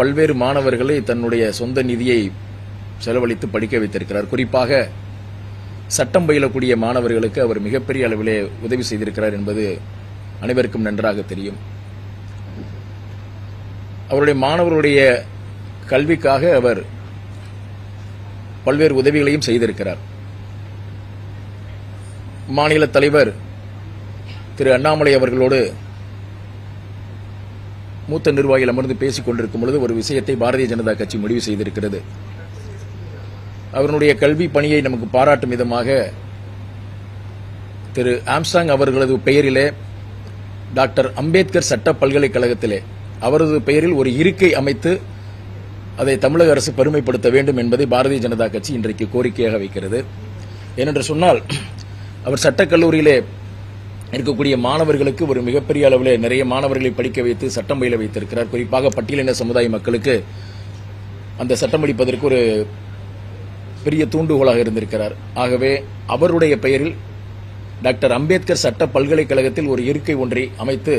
பல்வேறு மாணவர்களை தன்னுடைய சொந்த நிதியை செலவழித்து படிக்க வைத்திருக்கிறார். குறிப்பாக சட்டம் பயிலக்கூடிய மாணவர்களுக்கு அவர் மிகப்பெரிய அளவிலே உதவி செய்திருக்கிறார் என்பது அனைவருக்கும் நன்றாக தெரியும். அவருடைய மாணவருடைய கல்விக்காக அவர் பல்வேறு உதவிகளையும் செய்திருக்கிறார். மாநில தலைவர் திரு அண்ணாமலை அவர்களோடு மூத்த நிர்வாகிகள் அமர்ந்து பேசிக் கொண்டிருக்கும் பொழுது ஒரு விஷயத்தை பாரதிய ஜனதா கட்சி முடிவு செய்திருக்கிறது. அவருடைய கல்வி பணியை நமக்கு பாராட்டும் விதமாக திரு ஆம்ஸ்டாங் அவர்களது பெயரிலே டாக்டர் அம்பேத்கர் சட்ட பல்கலைக்கழகத்திலே அவரது பெயரில் ஒரு இருக்கை அமைத்து அதை தமிழக அரசு பெருமைப்படுத்த வேண்டும் என்பதை பாரதிய ஜனதா கட்சி இன்றைக்கு கோரிக்கையாக வைக்கிறது. ஏனென்று சொன்னால் அவர் சட்டக் கல்லூரியிலே இருக்கக்கூடிய மாணவர்களுக்கு ஒரு மிகப்பெரிய அளவில் நிறைய மாணவர்களை படிக்க வைத்து சட்டம் பயில வைத்திருக்கிறார். குறிப்பாக பட்டியலின சமுதாய மக்களுக்கு அந்த சட்டம் படிப்பதற்கு ஒரு பெரிய தூண்டுகோலாக இருந்திருக்கிறார். ஆகவே அவருடைய பெயரில் டாக்டர் அம்பேத்கர் சட்ட பல்கலைக்கழகத்தில் ஒரு இருக்கை ஒன்றை அமைத்து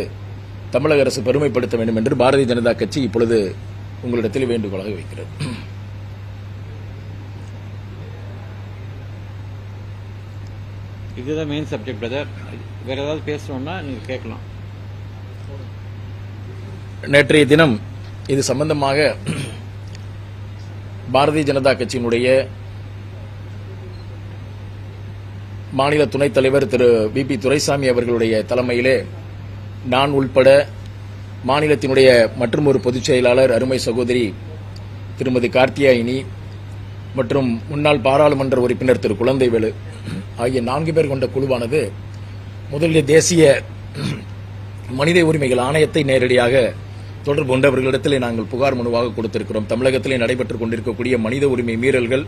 தமிழக அரசு பெருமைப்படுத்த வேண்டும் என்று பாரதிய ஜனதா கட்சி இப்பொழுது உங்களிடத்தில் வேண்டுகோளாக வைக்கிறது. இதுதான் மெயின் சப்ஜெக்ட் பிரதர் வேற ஏதாவது பேசணும்னா நீங்க கேட்கலாம். நேற்றைய தினம் இது சம்பந்தமாக பாரதிய ஜனதா கட்சியினுடைய மாநில துணைத் தலைவர் திரு வி பி துரைசாமி அவர்களுடைய தலைமையிலே நான் உள்பட மாநிலத்தினுடைய மற்றும் ஒரு பொதுச் செயலாளர் அருமை சகோதரி திருமதி கார்த்தியாயினி மற்றும் முன்னாள் பாராளுமன்ற உறுப்பினர் திரு குழந்தைவேலு ஆகிய நான்கு பேர் கொண்ட குழுவானது முதலில் தேசிய மனித உரிமைகள் ஆணையத்தை நேரடியாக தொடர்பு கொண்டவர்களிடத்திலே நாங்கள் புகார் மனுவாக கொடுத்திருக்கிறோம். தமிழகத்திலே நடைபெற்றுக் கொண்டிருக்கக்கூடிய மனித உரிமை மீறல்கள்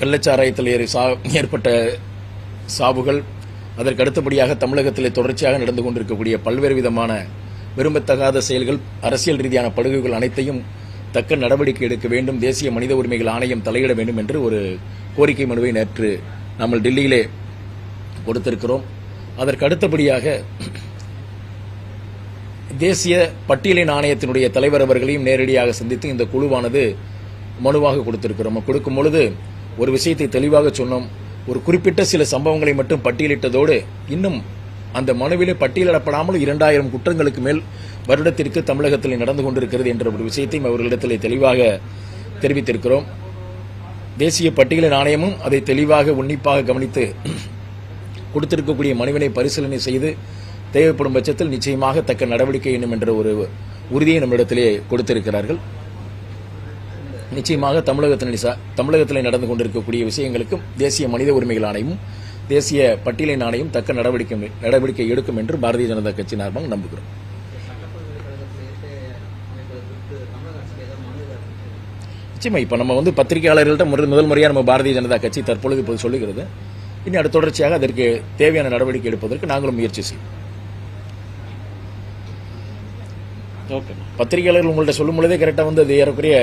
கள்ளச்சாராயத்தில் சா- ஏற்பட்ட சாவுகள் அதற்கு அடுத்தபடியாக தமிழகத்திலே தொடர்ச்சியாக நடந்து கொண்டிருக்கக்கூடிய பல்வேறு விதமான விரும்பத்தகாத செயல்கள் அரசியல் ரீதியான படுகைகள் அனைத்தையும் தக்க நடவடிக்கை எடுக்க வேண்டும். தேசிய மனித உரிமைகள் ஆணையம் தலையிட வேண்டும் என்று ஒரு கோரிக்கை மனுவை நேற்று நம்ம டெல்லியிலே கொடுத்திருக்கிறோம். அதற்கு அடுத்தபடியாக தேசிய பட்டியலின் ஆணையத்தினுடைய தலைவர் அவர்களையும் நேரடியாக சந்தித்து இந்த குழுவானது மனுவாக கொடுத்திருக்கிறோம். கொடுக்கும் பொழுது ஒரு விஷயத்தை தெளிவாக சொன்னோம். ஒரு குறிப்பிட்ட சில சம்பவங்களை மட்டும் பட்டியலிட்டதோடு இன்னும் அந்த மனுவிலே பட்டியலிடப்படாமல் இரண்டாயிரம் குற்றங்களுக்கு மேல் வருடத்திற்கு தமிழகத்தில் நடந்து கொண்டிருக்கிறது என்ற ஒரு விஷயத்தையும் அவர்களிடத்தில் தெளிவாக தெரிவித்திருக்கிறோம். தேசிய பட்டியலின் ஆணையமும் அதை தெளிவாக உன்னிப்பாக கவனித்து கொடுத்திருக்கக்கூடிய மனுவினை பரிசீலனை செய்து தேவைப்படும் பட்சத்தில் நிச்சயமாக தக்க நடவடிக்கை என்னும் என்ற ஒரு உறுதியை நம்மிடத்திலே கொடுத்திருக்கிறார்கள். நிச்சயமாக தமிழகத்தினை தமிழகத்தில் நடந்து கொண்டிருக்கக்கூடிய விஷயங்களுக்கும் தேசிய மனித உரிமைகள் ஆணையமும் தேசிய பட்டியலின் ஆணையம் தக்க நடவடிக்கை நடவடிக்கை எடுக்கும் என்று பாரதிய ஜனதா கட்சி சார்பாக நம்புகிறோம். நிச்சயமா இப்ப நம்ம வந்து பத்திரிகையாளர்கள்ட்ட முதல் முறையா நம்ம பாரதிய ஜனதா கட்சி தற்பொழுது இப்போது சொல்லுகிறது. இனி அடுத்த தொடர்ச்சியாக அதற்கு தேவையான நடவடிக்கை எடுப்பதற்கு நாங்களும் முயற்சி செய்வோம். ஓகே. பத்திரிகையாளர்கள் உங்கள்ட்ட சொல்லும் பொழுதே கரெக்டாக வந்து அது ஏறக்குறைய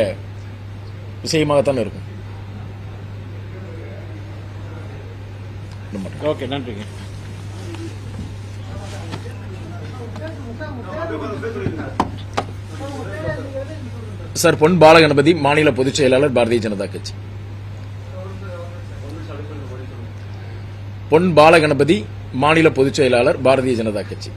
விஷயமாகத்தான் இருக்கும். ஓகே நன்றிங்க சார் பொன் பாலகணபதி மாநில பொதுச் செயலாளர் பாரதிய ஜனதா கட்சி. பொன் பாலகணபதி மாநில பொதுச் செயலாளர் பாரதிய ஜனதா கட்சி.